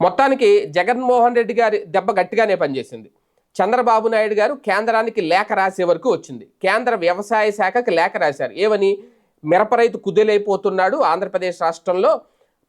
మొత్తానికి జగన్మోహన్ రెడ్డి గారి దెబ్బ గట్టిగానే పనిచేసింది. చంద్రబాబు నాయుడు గారు కేంద్రానికి లేఖ రాసే వరకు వచ్చింది. కేంద్ర వ్యవసాయ శాఖకి లేఖ రాశారు. ఏమని? మిరప రైతు కుదేలైపోతున్నాడు. ఆంధ్రప్రదేశ్ రాష్ట్రంలో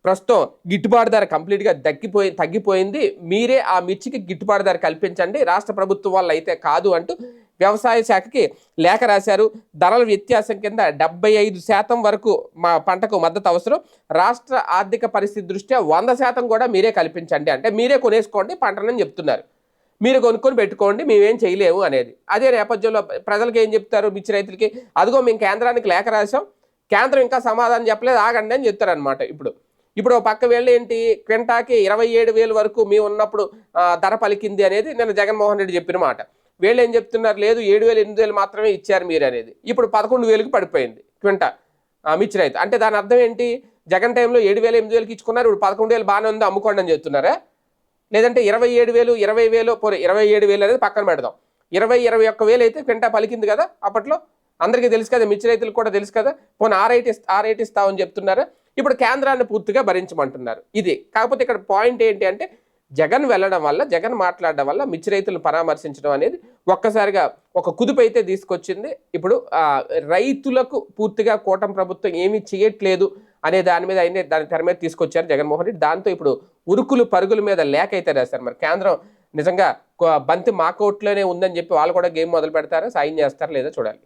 ప్రస్తుతం గిట్టుబాటు ధర కంప్లీట్గా తగ్గిపోయి తగ్గిపోయింది. మీరే ఆ మిర్చికి గిట్టుబాటు ధర కల్పించండి. రాష్ట్ర ప్రభుత్వం వల్ల అయితే కాదు అంటూ వ్యవసాయ శాఖకి లేఖ రాశారు. ధరల వ్యత్యాసం కింద డెబ్బై ఐదు శాతం వరకు మా పంటకు మద్దతు అవసరం. రాష్ట్ర ఆర్థిక పరిస్థితి దృష్ట్యా వంద శాతం కూడా మీరే కల్పించండి అంటే మీరే కొనేసుకోండి పంటనని చెప్తున్నారు. మీరు కొనుక్కొని పెట్టుకోండి మేమేం చేయలేము అనేది. అదే నేపథ్యంలో ప్రజలకు ఏం చెప్తారు మిర్చి రైతులకి అదిగో మేము కేంద్రానికి లేఖ రాసాం కేంద్రం ఇంకా సమాధానం చెప్పలేదు ఆగండి అని చెప్తారనమాట ఇప్పుడు. ఇప్పుడు పక్క వెళ్ళి ఏంటి? క్వింటాకి ఇరవై ఏడు వేలు వరకు మేము ఉన్నప్పుడు ధర పలికింది అనేది నేను జగన్మోహన్ రెడ్డి చెప్పిన మాట. వీళ్ళు ఏం చెప్తున్నారు? లేదు ఏడు వేలు ఎనిమిది వేలు మాత్రమే ఇచ్చారు మీరు అనేది. ఇప్పుడు పదకొండు వేలకు పడిపోయింది క్వింటా. ఆ, మిర్చి రైతు. అంటే దాని అర్థం ఏంటి? జగన్ టైంలో ఏడు వేలు ఎనిమిది వేలకి ఇచ్చుకున్నారు. ఇప్పుడు పదకొండు వేలు బాగానే ఉంది అమ్ముకోండి అని చెప్తున్నారా? లేదంటే ఇరవై ఏడు వేలు ఇరవై వేలు పోనీ ఇరవై ఏడు వేలు అనేది పక్కన పెడదాం. ఇరవై ఇరవై ఒక్క వేలు అయితే క్వింటా పలికింది కదా అప్పట్లో? అందరికీ తెలుసు కదా మిర్చి రైతులకు కూడా తెలుసు కదా. పోనీ ఆ రేట్ ఆ రేట్ ఇస్తామని చెప్తున్నారా? ఇప్పుడు కేంద్రాన్ని పూర్తిగా భరించమంటున్నారు. ఇది. కాకపోతే ఇక్కడ పాయింట్ ఏంటి అంటే జగన్ వెళ్ళడం వల్ల జగన్ మాట్లాడడం వల్ల మిర్చి రైతులను పరామర్శించడం అనేది ఒక్కసారిగా ఒక కుదుపు అయితే తీసుకొచ్చింది. ఇప్పుడు రైతులకు పూర్తిగా కూటమి ప్రభుత్వం ఏమీ చేయట్లేదు అనే దాని మీద అయినా దాని తెర మీద తీసుకొచ్చారు జగన్మోహన్ రెడ్డి. దాంతో ఇప్పుడు ఉరుకులు పరుగుల మీద లేఖ అయితే రాశారు. మరి కేంద్రం నిజంగా బంతి మాకౌట్లోనే ఉందని చెప్పి వాళ్ళు కూడా గేమ్ మొదలు పెడతారా? సాయం చేస్తారా లేదా చూడాలి.